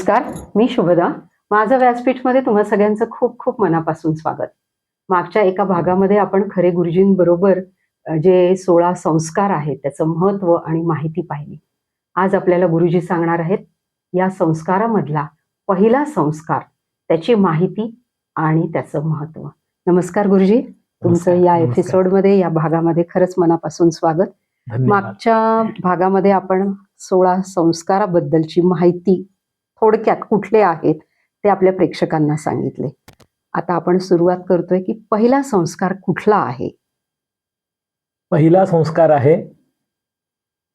नमस्कार मी शुभदा. माझं व्यासपीठमध्ये तुम्हा सगळ्यांचं खूप खूप मनापासून स्वागत. मागच्या एका भागामध्ये आपण खरे गुरुजींबरोबर जे सोळा संस्कार आहेत त्याचं महत्त्व आणि माहिती पाहिली. आज आपल्याला गुरुजी सांगणार आहेत या संस्कारामधला पहिला संस्कार त्याची माहिती आणि त्याचं महत्त्व नमस्कार गुरुजी. तुमचं या. एपिसोडमध्ये या भागामध्ये खरंच मनापासून स्वागत. मागच्या भागामध्ये आपण सोळा संस्काराबद्दलची माहिती थोडक्यात कुठले आहेत ते आपल्या प्रेक्षकांना सांगितले आता आपण सुरुवात करतोय की पहिला संस्कार कुठला आहे पहिला संस्कार आहे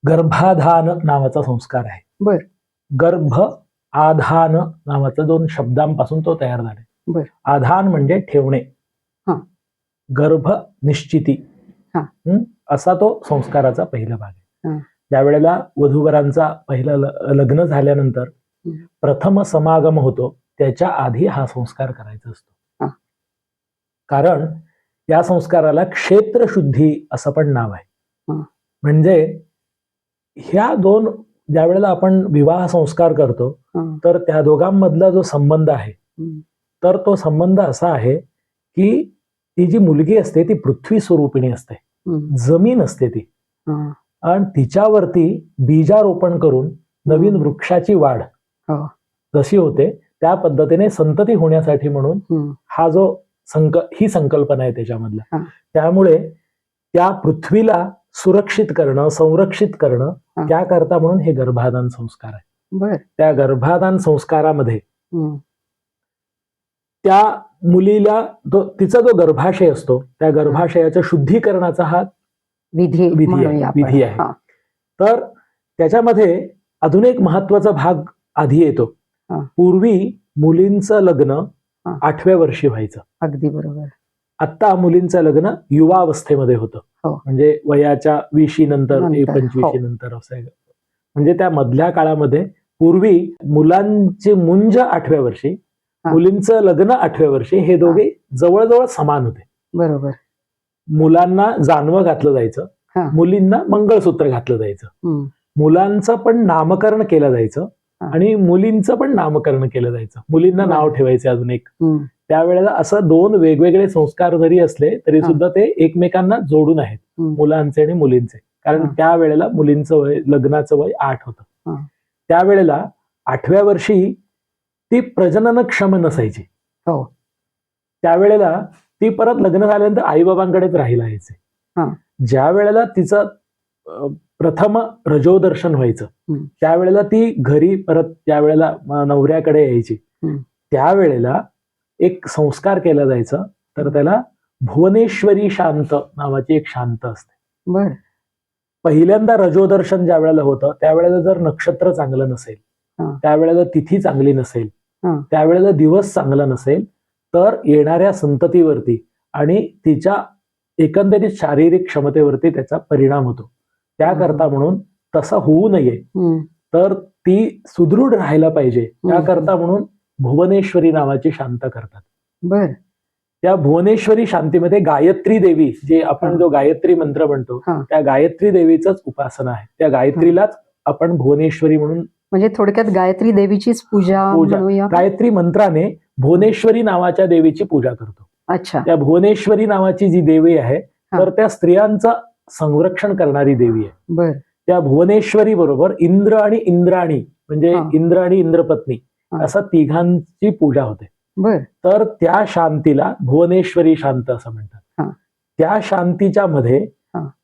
गर्भाधान नावाचा संस्कार आहे बर. गर्भ आधान नावाचा दोन शब्दांपासून तो तयार बर. आधान म्हणजे ठेवणे. गर्भ निश्चिती? असा तो संस्काराचा पहिला भाग. आहे ज्यावेळेला वधूवरांचा पहिला लग्न झाल्यानंतर. प्रथम समागम होतो त्याच्या आधी हा संस्कार करायचा असतो. कारण या संस्काराला क्षेत्रशुद्धी असं पण नाव आहे. म्हणजे ह्या दोन ज्या वेळेला आपण विवाह संस्कार करतो तर त्या दोघांमधला जो संबंध आहे तर तो संबंध असा आहे की ती जी मुलगी असते ती पृथ्वी स्वरूपिणी असते जमीन असते ती आणि तिच्यावरती बीजारोपण करून नवीन. वृक्षाची वाढ. जशी होते त्या पद्धतीने संतती होण्यासाठी म्हणून हं, हा जो संक ही संकल्पना आहे त्याच्यामधला हा. त्यामुळे त्या पृथ्वीला सुरक्षित करणं संरक्षित करणं हा. त्याकरता म्हणून हे गर्भाधान संस्कार आहे. त्या गर्भाधान संस्कारामध्ये हं, त्या मुलीला तो तिचा जो गर्भाशय असतो त्या गर्भाशयाच्या शुद्धीकरणाचा हा विधी विधी आहे. हा, तर त्याच्यामध्ये अजून एक महत्त्वाचा भाग आधी येतो हा. पूर्वी मुलींचं लग्न हा. आठव्या वर्षी व्हायचं अगदी बरोबर आत्ता मुलींचं लग्न युवावस्थेमध्ये होतं हो. म्हणजे वयाच्या विशी नंतर नंतर, पंचवीशी. नंतर असं आहे. म्हणजे त्या मधल्या काळामध्ये पूर्वी मुलांची मुंज आठव्या वर्षी हा. मुलींचं लग्न आठव्या वर्षी हे दोघे जवळजवळ समान होते बरोबर मुलांना जानवं घातलं जायचं हा. मुलींना मंगळसूत्र घातलं जायचं मुलांचं पण नामकरण केलं जायचं. आणि मुलींचं पण नामकरण केलं जायचं मुलींना. नाव ठेवायचे अजून एक त्यावेळेला असं दोन वेगवेगळे संस्कार जरी असले तरी. सुद्धा ते एकमेकांना जोडून आहेत. मुलांचे आणि मुलींचे कारण. त्यावेळेला मुलींचं वय लग्नाचं वय आठ. होतं त्यावेळेला आठव्या वर्षी ती प्रजननक्षम नसायची हो त्यावेळेला ती परत लग्न झाल्यानंतर आईबाबांकडेच राहिला यायचे. ज्या वेळेला तिचं प्रथम रजोदर्शन व्हायचं. त्यावेळेला ती घरी परत त्या वेळेला अं, नवऱ्याकडे यायची. त्यावेळेला एक संस्कार केला जायचा तर त्याला भुवनेश्वरी शांत नावाची एक शांत असते बर पहिल्यांदा रजोदर्शन ज्या वेळेला होतं त्यावेळेला जर नक्षत्र चांगलं नसेल. त्यावेळेला तिथी चांगली नसेल. त्यावेळेला दिवस चांगला नसेल तर येणाऱ्या संततीवरती आणि तिच्या एकंदरीत शारीरिक क्षमतेवरती त्याचा परिणाम होतो त्याकरता म्हणून तसं होऊ नये. तर ती सुदृढ राहायला पाहिजे. त्याकरता म्हणून भुवनेश्वरी नावाची शांत करतात. बर. त्या भुवनेश्वरी शांतीमध्ये गायत्री देवी जे आपण. जो गायत्री मंत्र म्हणतो. त्या गायत्री देवीचंच उपासना आहे. त्या गायत्रीलाच आपण भुवनेश्वरी म्हणून म्हणजे थोडक्यात गायत्री देवीचीच पूजा पूजा. गायत्री मंत्राने भुवनेश्वरी नावाच्या देवीची पूजा करतो. अच्छा. त्या भुवनेश्वरी नावाची जी देवी आहे तर त्या स्त्रियांचं संरक्षण करणारी देवी आहे त्या भुवनेश्वरी बरोबर इंद्र आणि इंद्राणी म्हणजे. इंद्र आणि इंद्रपत्नी. असं तिघांची पूजा होते तर त्या शांतीला भुवनेश्वरी शांत असं. म्हणतात त्या शांतीच्या मध्ये.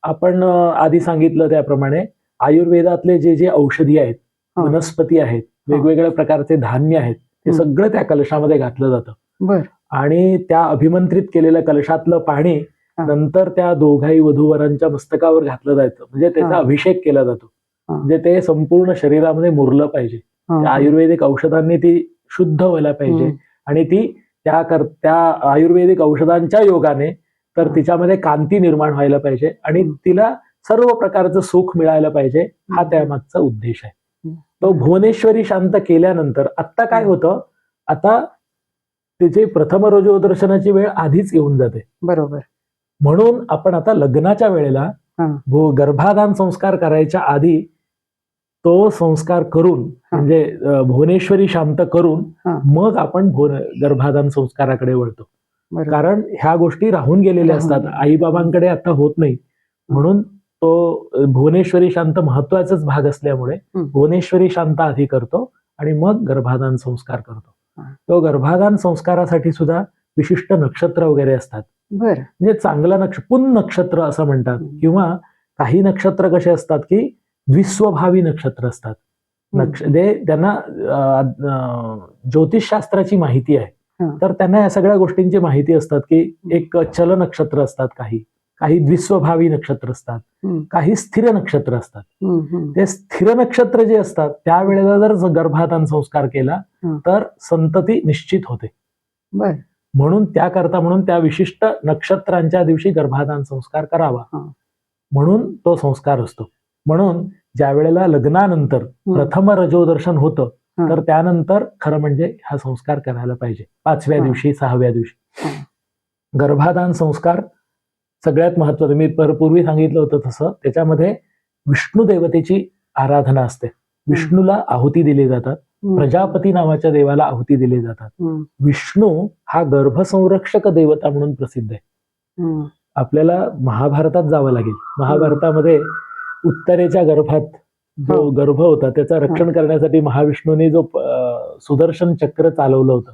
आपण आधी सांगितलं त्याप्रमाणे आयुर्वेदातले जे जे औषधी आहेत. वनस्पती आहेत वेगवेगळ्या प्रकारचे धान्य आहेत ते. सगळं त्या कलशामध्ये घातलं जातं आणि त्या अभिमंत्रित केलेल्या कलशातलं पाणी. नंतर त्या दोघाही वधूवरांच्या मस्तकावर घातलं जायचं म्हणजे त्याचा. अभिषेक केला जातो. म्हणजे ते संपूर्ण शरीरामध्ये मुरलं पाहिजे त्या आयुर्वेदिक औषधांनी ती शुद्ध व्हायला पाहिजे आणि ती त्या कर त्या आयुर्वेदिक औषधांच्या योगाने तर. तिच्यामध्ये कांती निर्माण व्हायला पाहिजे आणि. तिला सर्व प्रकारचं सुख मिळायला पाहिजे हा. त्यामागचा उद्देश आहे. तो भुवनेश्वरी शांत केल्यानंतर आत्ता काय. होतं आता तिचे प्रथम रजोदर्शनाची वेळ आधीच येऊन जाते बरोबर म्हणून आपण आता लग्नाच्या वेळेला गर्भाधान संस्कार करायच्या आधी तो संस्कार करून म्हणजे भुवनेश्वरी शांत करून. मग आपण गर्भाधान संस्काराकडे वळतो कारण ह्या गोष्टी राहून गेलेल्या असतात गेलेल्या. आईबाबांकडे आता होत नाही म्हणून तो भुवनेश्वरी शांत महत्वाचाच भाग असल्यामुळे. भुवनेश्वरी शांत आधी करतो आणि मग गर्भाधान संस्कार करतो. तो गर्भाधान संस्कारासाठी सुद्धा विशिष्ट नक्षत्र वगैरे असतात बर म्हणजे चांगलं नक्ष पुन नक्षत्र असं म्हणतात. किंवा काही नक्षत्र कसे असतात की द्विस्वभावी नक्षत्र असतात नक्ष ते त्यांना अं, अं, ज्योतिषशास्त्राची माहिती आहे. तर त्यांना या सगळ्या गोष्टींची माहिती असतात की एक चल नक्षत्र असतात काही काही द्विस्वभावी नक्षत्र असतात. काही स्थिर नक्षत्र असतात. ते स्थिर नक्षत्र जे असतात त्यावेळेला जर गर्भाधान संस्कार केला. तर संतती निश्चित होते म्हणून त्याकरता म्हणून त्या विशिष्ट नक्षत्रांच्या दिवशी गर्भाधान संस्कार करावा. म्हणून तो संस्कार असतो म्हणून ज्या वेळेला लग्नानंतर. प्रथम रजोदर्शन होतं. तर त्यानंतर खरं म्हणजे हा संस्कार करायला पाहिजे पाचव्या. दिवशी सहाव्या दिवशी. गर्भाधान संस्कार सगळ्यात महत्वाचं मी पर- पूर्वी सांगितलं होतं तसं त्याच्यामध्ये विष्णू देवतेची आराधना असते विष्णूला आहुती दिली जातात. प्रजापती नावाच्या देवाला आहुती दिली जातात. विष्णू हा गर्भसंरक्षक देवता म्हणून प्रसिद्ध आहे. आपल्याला महाभारतात जावं लागेल. महाभारतामध्ये उत्तरेच्या गर्भात जो. गर्भ होता त्याचं रक्षण करण्यासाठी महाविष्णूने जो सुदर्शन चक्र चालवलं होतं.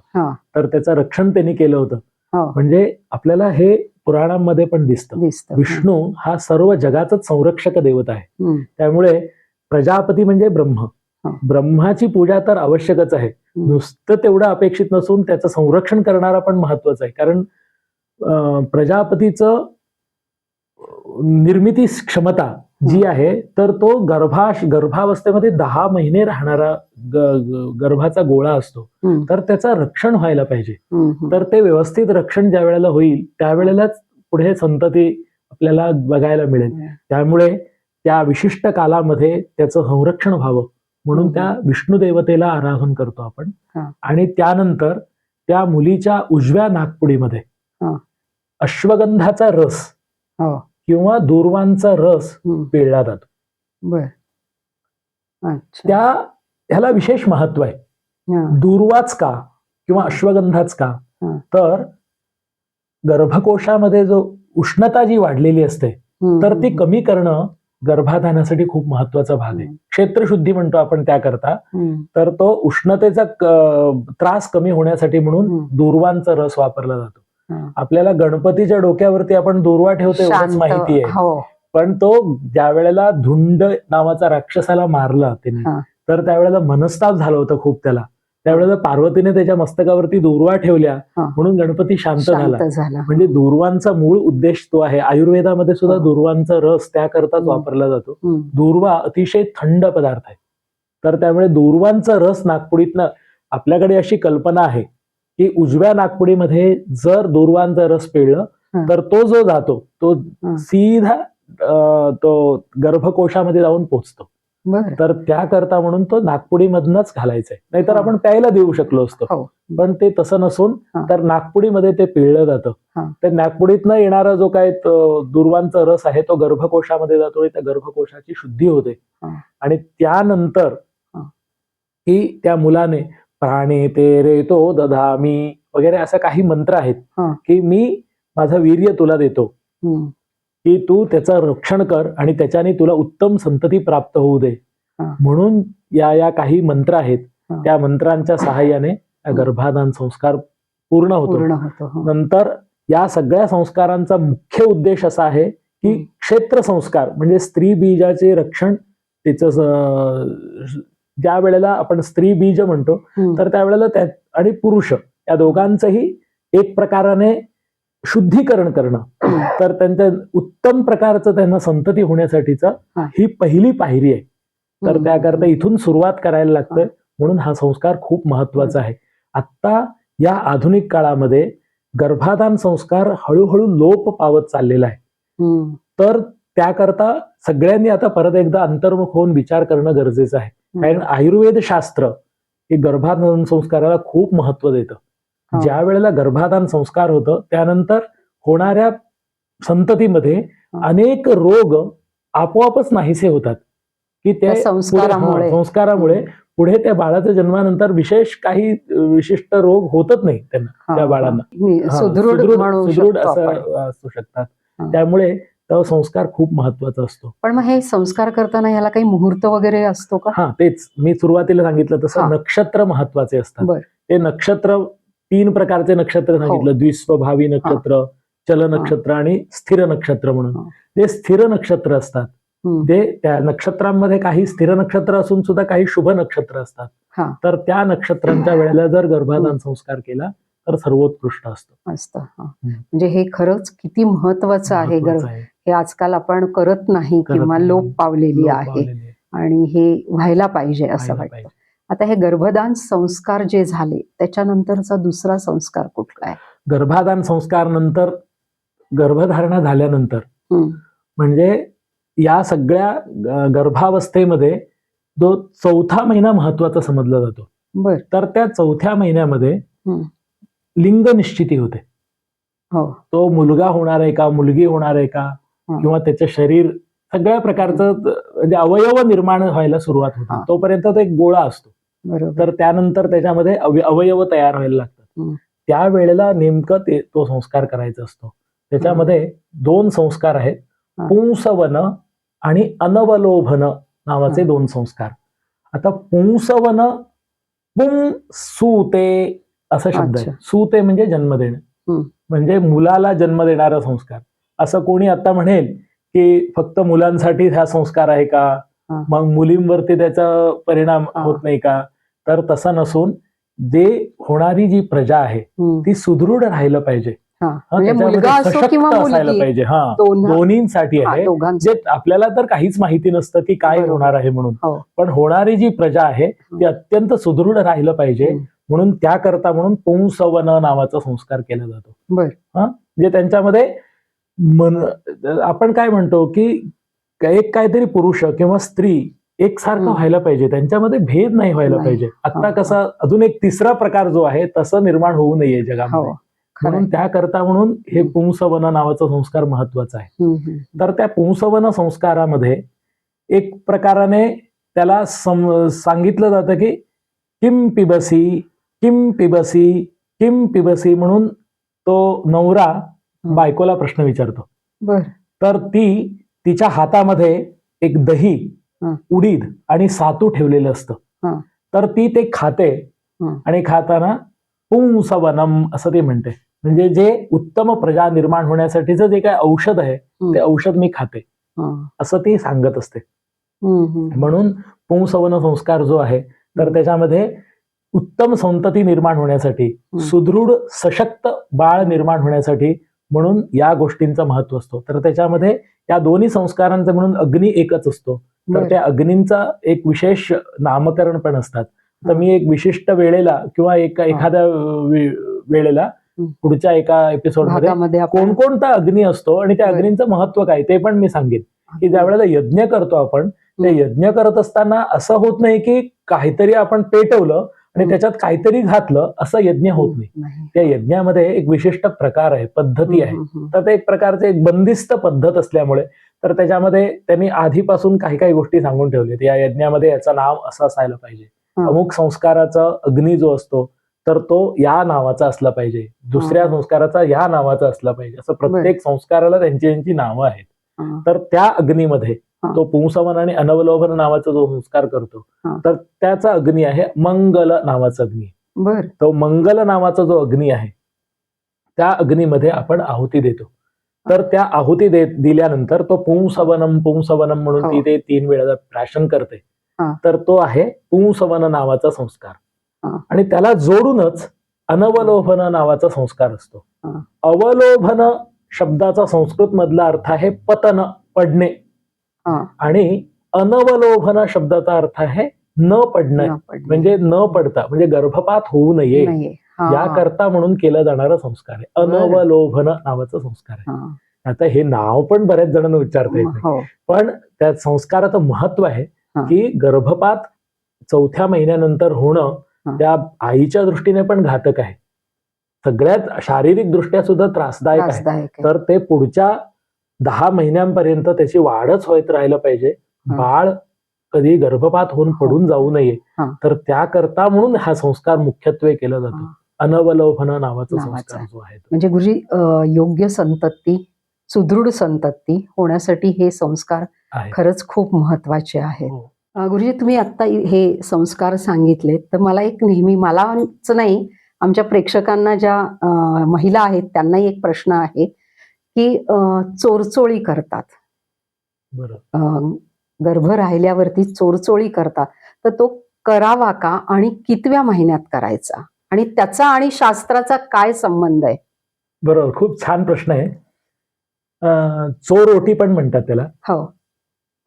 तर त्याचं रक्षण त्यांनी केलं होतं. हो. म्हणजे आपल्याला हे पुराणांमध्ये पण दिसतं. विष्णू हा सर्व जगाचाच संरक्षक देवता आहे त्यामुळे प्रजापती म्हणजे ब्रह्म. ब्रह्माची पूजा तर आवश्यकच आहे. नुसतं तेवढं अपेक्षित नसून त्याचं संरक्षण करणारा पण महत्वाचं आहे. कारण प्रजापतीचं निर्मिती क्षमता जी आहे तर तो गर्भा गर्भावस्थेमध्ये दहा महिने राहणारा गर्भाचा गोळा असतो. तर त्याचं रक्षण व्हायला पाहिजे. तर ते व्यवस्थित रक्षण ज्या वेळेला होईल त्यावेळेलाच पुढे संतती आपल्याला बघायला मिळेल. त्यामुळे त्या विशिष्ट कालामध्ये त्याचं संरक्षण व्हावं. म्हणून हम्म. त्या विष्णू देवतेला आराधन करतो आपण. हा. आणि त्यानंतर त्या मुलीच्या उजव्या नागपुडीमध्ये हा. अश्वगंधाचा रस हो. किंवा दूर्वांचा रस पिळला जातो. त्या ह्याला विशेष महत्त्व आहे. हा, दूर्वाच का किंवा अश्वगंधाच का? हा. तर गर्भकोशामध्ये जो उष्णता जी वाढलेली असते तर ती कमी करणं गर्भाधानासाठी खूप महत्त्वाचा भाग आहे. क्षेत्रशुद्धी म्हणतो आपण त्याकरता तर तो उष्णतेचा त्रास कमी होण्यासाठी म्हणून. दूर्वांचा रस वापरला जातो. आपल्याला गणपतीच्या डोक्यावरती आपण दूर्वा ठेवतो एवढंच माहिती आहे हो पण तो ज्या वेळेला धुंड नावाचा राक्षसाला मारला त्यांनी. तर त्यावेळेला मनस्ताप झालं होतं खूप त्याला त्यावेळेला पार्वतीने त्याच्या मस्तकावरती दुर्वा ठेवल्या. म्हणून गणपती शांत झाला म्हणजे दुर्वांचा मूळ उद्देश तो आहे आयुर्वेदामध्ये सुद्धा. दुर्वांचा रस त्याकरताच. वापरला जातो दुर्वा अतिशय थंड पदार्थ आहे तर त्यामुळे दुर्वांचा रस नागपुडीतनं आपल्याकडे अशी कल्पना आहे की उजव्या नागपुडीमध्ये जर दुर्वांचा रस पिळलं. तर तो जो जातो तो. सीधा तो गर्भकोशामध्ये जाऊन पोचतो तर त्याकरता म्हणून तो नागपुडीमधनच घालायचा आहे नाहीतर हा. आपण प्यायला देऊ शकलो असतो हो पण ते तसं नसून. तर नागपुडीमध्ये ते पिळलं जातं. तर नागपुडीतनं येणारा जो काय दुर्वांचा रस आहे तो गर्भकोशामध्ये जातो आणि त्या गर्भकोशाची शुद्धी होते हा. आणि त्यानंतर हा. की त्या मुलाने प्राणे ते रे तो दधामी वगैरे असं काही मंत्र आहेत. की मी माझं वीर्य तुला देतो की तू त्याचं रक्षण कर आणि त्याच्याने तुला उत्तम संतती प्राप्त होऊ दे हा. म्हणून या या काही मंत्र आहेत हा. त्या मंत्रांच्या सहाय्याने हम्म. गर्भाधान संस्कार पूर्ण होतो हो. नंतर या सगळ्या संस्कारांचा मुख्य उद्देश असा आहे की. क्षेत्र संस्कार म्हणजे स्त्री बीजाचे रक्षण त्याचं ज्या वेळेला आपण स्त्री बीज म्हणतो तर त्यावेळेला त्या आणि पुरुष या दोघांचंही एक प्रकाराने शुद्धीकरण करणं. तर त्यांच्या उत्तम प्रकारचं त्यांना संतती होण्यासाठीचा हा. पहिली पायरी आहे. तर त्याकरता इथून सुरुवात करायला लागतं म्हणून हा संस्कार खूप महत्त्वाचा आहे. आत्ता या आधुनिक काळामध्ये गर्भाधान संस्कार हळूहळू लोप पावत चाललेला आहे. तर त्याकरता सगळ्यांनी आता परत एकदा अंतर्मुख होऊन विचार करणं गरजेचं आहे. कारण आयुर्वेद शास्त्र हे गर्भाधान संस्काराला खूप महत्त्व देतं. ज्या वेळेला गर्भाधान संस्कार होतं त्यानंतर होणाऱ्या संततीमध्ये हा. अनेक रोग आपोआपच नाहीसे होतात की ते त्या संस्कारामुळे हा, संस्कारामुळे पुढे त्या बाळाच्या जन्मानंतर विशेष काही विशिष्ट रोग होतच नाही त्यांना हा, त्या हा. बाळांना. हा, सुदृढ असं शकतात हा. त्यामुळे तो संस्कार खूप महत्त्वाचा असतो पण मग हे संस्कार करताना याला काही मुहूर्त वगैरे असतो का हा तेच मी सुरुवातीला सांगितलं हा. तसं नक्षत्र महत्त्वाचे असतात. ते नक्षत्र तीन प्रकारचे नक्षत्र हो. सांगितलं द्विस्वभावी नक्षत्र चल नक्षत्र आणि स्थिर नक्षत्र म्हणून. ते स्थिर नक्षत्र असतात. ते त्या नक्षत्रांमध्ये काही स्थिर नक्षत्र असून सुद्धा काही शुभ नक्षत्र असतात. तर त्या नक्षत्रांच्या वेळेला जर गर्भाधान संस्कार केला तर सर्वोत्कृष्ट असतो असतं. म्हणजे हे खरंच किती महत्वाचं आहे गर्भ. हे आजकाल आपण करत नाही किंवा. लोप पावलेली आहे. आणि हे व्हायला पाहिजे असं वाटतं. आता हे गर्भदान संस्कार जे झाले त्याच्यानंतरचा दुसरा संस्कार कुठला आहे गर्भाधान संस्कार नंतर गर्भधारणा झाल्यानंतर. म्हणजे या सगळ्या गर्भावस्थेमध्ये जो चौथा महिना महत्त्वाचा समजला जातो बर तर त्या चौथ्या महिन्यामध्ये. लिंग निश्चिती होते हो तो मुलगा होणार आहे का मुलगी होणार आहे का. किंवा त्याचे शरीर सगळ्या प्रकारचं म्हणजे अवयव निर्माण व्हायला सुरुवात. होते तोपर्यंत तो एक गोळा असतो तर त्यानंतर त्याच्यामध्ये अवय- अवयव तयार व्हायला लागतात. त्या वेळेला नेमकं ते तो संस्कार करायचा असतो त्याच्यामध्ये दोन संस्कार आहेत. पुंसवन आणि अनवलोभन नावाचे. दोन संस्कार आता पुंसवन पुं सुते असा शब्द आहे. सुते म्हणजे जन्म देणे. म्हणजे मुलाला जन्म देणारा संस्कार असं कोणी आता म्हणेल की फक्त मुलांसाठी हा संस्कार आहे का. मग मुलींवरती त्याचा परिणाम. होत नाही का तर तसं नसून जे होणारी जी प्रजा आहे. ती सुदृढ राहिलं पाहिजे हा. हा, म्हणजे असायला पाहिजे हा दोन दोन्हींसाठी हा, आहे जे आपल्याला तर काहीच माहिती नसतं की काय. होणार आहे म्हणून हो. पण होणारी जी प्रजा आहे ती अत्यंत सुदृढ राहिलं पाहिजे. म्हणून त्याकरता म्हणून पुंसवन नावाचा संस्कार केला जातो बर म्हणजे त्यांच्यामध्ये मन आपण काय म्हणतो की एक काहीतरी पुरुष किंवा स्त्री एकसारखं. व्हायला पाहिजे त्यांच्यामध्ये भेद नाही व्हायला. पाहिजे आता हा, कसा अजून एक तिसरा प्रकार जो आहे तसं निर्माण होऊ नये हो जगामध्ये खरंय. म्हणून त्याकरता म्हणून हे. पुंसवन नावाचा संस्कार महत्त्वाचा आहे. तर त्या पुंसवन संस्कारामध्ये एक प्रकाराने त्याला सांगितलं जातं की किम पिबसी किम पिबसी किम पिबसी म्हणून तो नवरा बायकोला प्रश्न विचारतो तर ती तिच्या हातामध्ये एक दही हं. उडीद आणि सातू ठेवलेलं असतं. तर ती ते खाते. आणि खाताना पुंसवनम असं ती म्हणते म्हणजे जे उत्तम प्रजा निर्माण होण्यासाठीचं जे काय औषध आहे. ते औषध मी खाते. असं ती सांगत असते. म्हणून पुंसवन संस्कार जो आहे तर त्याच्यामध्ये उत्तम संतती निर्माण होण्यासाठी. सुदृढ सशक्त बाळ निर्माण होण्यासाठी म्हणून या गोष्टींचं महत्त्व असतो तर त्याच्यामध्ये या दोन्ही संस्कारांचं म्हणून अग्नी एकच असतो तर. त्या अग्नींचा एक विशेष नामकरण पण असतात तर मी एक विशिष्ट वेळेला किंवा एका एखाद्या वेळेला. पुढच्या एका एपिसोडमध्ये भागामध्ये आपण कोणकोणता अग्नी असतो आणि त्या. अग्नींचं महत्त्व काय ते पण मी सांगेन की ज्या वेळेला यज्ञ करतो आपण ते. यज्ञ करत असताना असं होत नाही की काहीतरी आपण पेटवलं आणि. त्याच्यात काहीतरी घातलं असं यज्ञ होत नाही. त्या यज्ञामध्ये एक विशिष्ट प्रकार आहे पद्धती आहे तर ते एक प्रकारचे एक बंदिस्त पद्धत असल्यामुळे तर त्याच्यामध्ये त्यांनी आधीपासून काही काही गोष्टी सांगून ठेवल्यात या यज्ञामध्ये याचं नाव असं असायला पाहिजे. अमुक संस्काराचा अग्नी जो असतो तर तो या नावाचा असला पाहिजे दुसऱ्या. संस्काराचा या नावाचा असला पाहिजे असं प्रत्येक संस्काराला त्यांची त्यांची नावं आहेत. तर त्या अग्नीमध्ये. तो पुंसवन आणि अनवलोभन नावाचा जो संस्कार करतो. तर त्याचा अग्नी आहे मंगल नावाचा अग्नी बर तो मंगल नावाचा जो अग्नी आहे त्या अग्नीमध्ये आपण आहुती देतो तर त्या आहुती दे दिल्यानंतर तो पुंसवनम पुंसवनम म्हणून हो. ती ते तीन वेळा प्राशन करते. तर तो आहे पुंसवन नावाचा संस्कार. आणि त्याला जोडूनच अनवलोभन नावाचा संस्कार असतो. अवलोभन शब्दाचा संस्कृत मधला अर्थ आहे पतन पडणे. आणि अनवलोभन शब्दाचा अर्थ आहे न पडणं. म्हणजे न पडता म्हणजे गर्भपात होऊ नये. याकरता म्हणून केला जाणारा संस्कार आहे. अनवलोभन नावाचा संस्कार आहे. आता हे नाव पण बऱ्याच जणांना उच्चारता येत हो पण त्या संस्काराचं महत्त्व आहे. की गर्भपात चौथ्या महिन्यानंतर होणं. त्या आईच्या दृष्टीने पण घातक आहे सगळ्यात शारीरिक दृष्ट्या सुद्धा त्रासदायक आहे. तर ते पुढच्या दहा महिन्यांपर्यंत त्याची वाढच होत राहिलं पाहिजे हा. बाळ कधी गर्भपात होऊन पडून जाऊ नये हा. तर त्याकरता म्हणून हा संस्कार मुख्यत्वे केला जातो हा. अनवलोभन नावाचा. संस्कार जो आहे. म्हणजे गुरुजी योग्य संतती सुदृढ संतती होण्यासाठी हे संस्कार खरंच खूप महत्त्वाचे आहेत हो. गुरुजी तुम्ही आत्ता हे संस्कार सांगितले तर मला एक नेहमी मलाच नाही आमच्या प्रेक्षकांना ज्या महिला आहेत त्यांनाही एक प्रश्न आहे की चोरचोळी करतात. गर्भ राहिल्यावरती चोरचोळी करतात. तर तो करावा का आणि कितव्या महिन्यात करायचा? आणि त्याचा आणि शास्त्राचा काय संबंध आहे? बरोबर. खूप छान प्रश्न आहे. चोर ओटी पण म्हणतात त्याला. हो.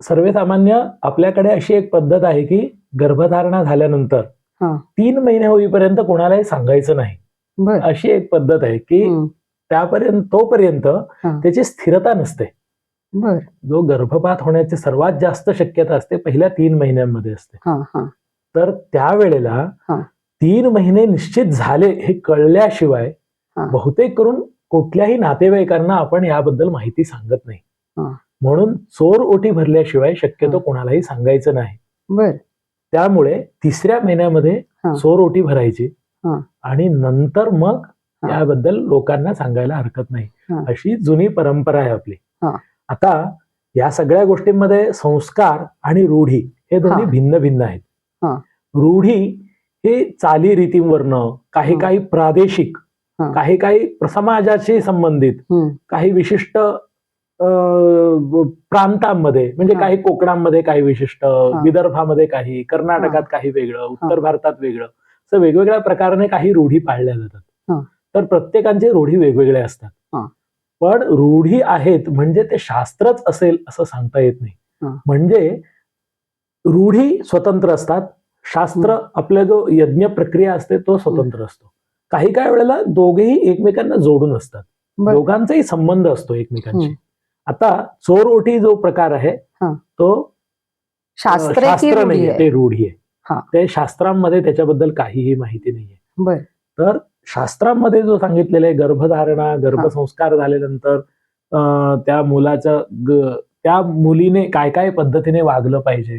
सर्वसामान्य आपल्याकडे अशी एक पद्धत आहे की गर्भधारणा झाल्यानंतर हा. तीन महिने होईपर्यंत कोणालाही सांगायचं नाही. अशी एक पद्धत आहे की त्यापर्यंत तोपर्यंत त्याची स्थिरता नसते बर जो गर्भपात होण्याची सर्वात जास्त शक्यता असते पहिल्या तीन महिन्यांमध्ये असते तर त्यावेळेला. तीन महिने निश्चित झाले हे कळल्याशिवाय. बहुतेक करून कुठल्याही नातेवाईकांना आपण याबद्दल माहिती सांगत नाही हा. म्हणून चोर ओटी भरल्याशिवाय शक्यतो. कोणालाही सांगायचं नाही बर त्यामुळे तिसऱ्या महिन्यामध्ये. चोर ओटी भरायची. आणि नंतर मग. याबद्दल लोकांना सांगायला हरकत नाही. अशी जुनी परंपरा आहे आपली. आता या सगळ्या गोष्टींमध्ये संस्कार आणि रूढी हे दोन्ही. भिन्न भिन्न आहेत हा. रूढी हे चालीरीतींवरनं काही हा. काही प्रादेशिक. काही काही समाजाशी संबंधित काही विशिष्ट प्रांतांमध्ये म्हणजे. काही कोकणामध्ये काही विशिष्ट विदर्भामध्ये काही कर्नाटकात काही वेगळं उत्तर भारतात वेगळं असं वेगवेगळ्या प्रकाराने काही रूढी पाळल्या. जातात तर प्रत्येकांचे रूढी वेगवेगळे असतात हा. पण रूढी आहेत म्हणजे ते शास्त्रच असेल असं सांगता येत नाही. म्हणजे रूढी स्वतंत्र असतात शास्त्र आपला जो यज्ञ प्रक्रिया असते तो स्वतंत्र असतो काही काही वेळेला दोघेही एकमेकांना जोडून असतात दोघांचाही संबंध असतो एकमेकांशी. आता चोर ओटी जो प्रकार आहे हा. तो शास्त्र आहे? ते रूढी. आहे ते शास्त्रांमध्ये त्याच्याबद्दल काहीही माहिती नाहीये तर शास्त्रांमध्ये जो सांगितलेला आहे गर्भधारणा गर्भसंस्कार झाल्यानंतर अं, त्या मुलाच्या त्या मुलीने काय काय पद्धतीने वागलं पाहिजे.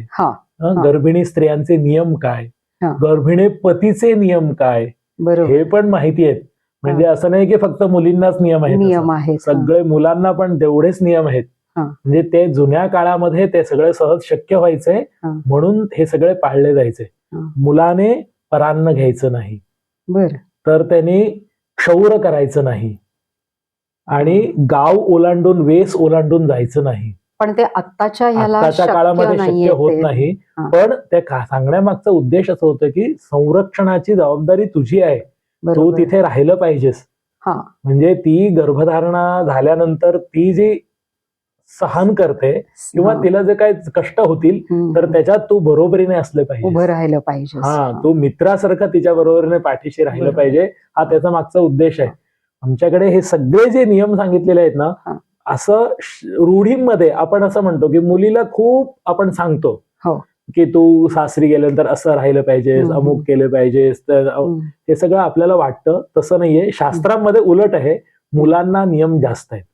गर्भिणी स्त्रियांचे नियम काय. गर्भिणी पतीचे नियम काय हे पण माहिती आहेत म्हणजे असं नाही की फक्त मुलींनाच नियम आहेत नियम. आहेत सगळे मुलांना पण तेवढेच नियम आहेत हा. म्हणजे ते जुन्या काळामध्ये ते सगळे सहज शक्य व्हायचे. म्हणून हे सगळे पाळले जायचे. मुलाने परान्न घ्यायचं नाही बर तर त्यांनी क्षौर करायचं नाही आणि गाव ओलांडून वेस ओलांडून जायचं नाही पण ते आत्ताच्या शक्य काळामध्ये शक्य होत ते. नाही. पण त्या का- सांगण्यामागचा उद्देश असं होतं की संरक्षणाची जबाबदारी तुझी आहे तू. तिथे राहिलं पाहिजेस म्हणजे ती गर्भधारणा झाल्यानंतर ती जी सहन करते किंवा. तिला जे काही कष्ट होतील. तर त्याच्यात तू बरोबरीने असले उभं पाहिजे राहिलं पाहिजे हा तू मित्रासारखं तिच्या बरोबरीने पाठीशी राहिलं. पाहिजे हा त्याचा मागचा उद्देश आहे आमच्याकडे हे सगळे जे नियम सांगितलेले आहेत ना. असं रूढींमध्ये आपण असं म्हणतो की मुलीला खूप आपण सांगतो हो. की तू सासरी गेल्यानंतर असं राहिलं पाहिजेस. अमुक केलं पाहिजेस तर. हे सगळं आपल्याला वाटतं तसं नाहीये शास्त्रामध्ये उलट आहे मुलांना नियम जास्त आहेत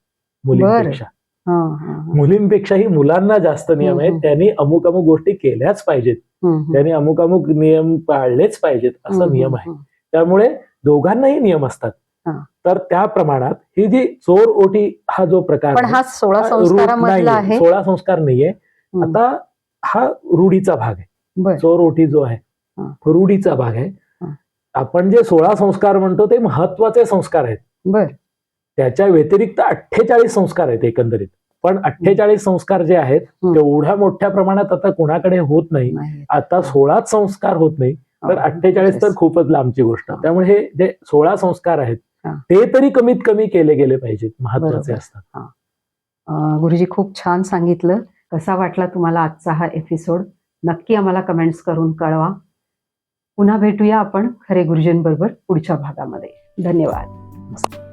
मुलींपेक्षा. मुलींपेक्षाही मुलांना जास्त नियम आहेत. त्यांनी अमुक अमुक गोष्टी केल्याच पाहिजेत. त्यांनी अमुक अमुक नियम पाळलेच पाहिजेत असा नियम आहे. त्यामुळे दोघांनाही नियम असतात. हा. तर त्या प्रमाणात ही जी चोर ओटी हा जो प्रकार हा सोळा सोळा संस्कार नाहीये. आता हा रूढीचा भाग आहे. चोर ओटी जो आहे. रूढीचा भाग आहे. आपण जे सोळा संस्कार म्हणतो ते महत्त्वाचे संस्कार आहेत. त्याच्या व्यतिरिक्त अठ्ठेचाळीस संस्कार आहेत एकंदरीत. पण अठ्ठेचाळीस संस्कार जे आहेत. तेवढ्या मोठ्या प्रमाणात आता कोणाकडे होत नाही. आता सोळाच संस्कार होत नाही. तर. अठ्ठेचाळीस तर खूपच लांबची गोष्ट. त्यामुळे हे जे सोळा संस्कार आहेत. ते तरी कमीत कमी केले गेले पाहिजेत. महत्त्वाचे. असतात. गुरुजी खूप छान सांगितलं. कसा वाटला तुम्हाला आजचा हा एपिसोड नक्की आम्हाला कमेंट्स करून कळवा. पुन्हा भेटूया आपण खरे गुरुजींबरोबर पुढच्या भागामध्ये. धन्यवाद.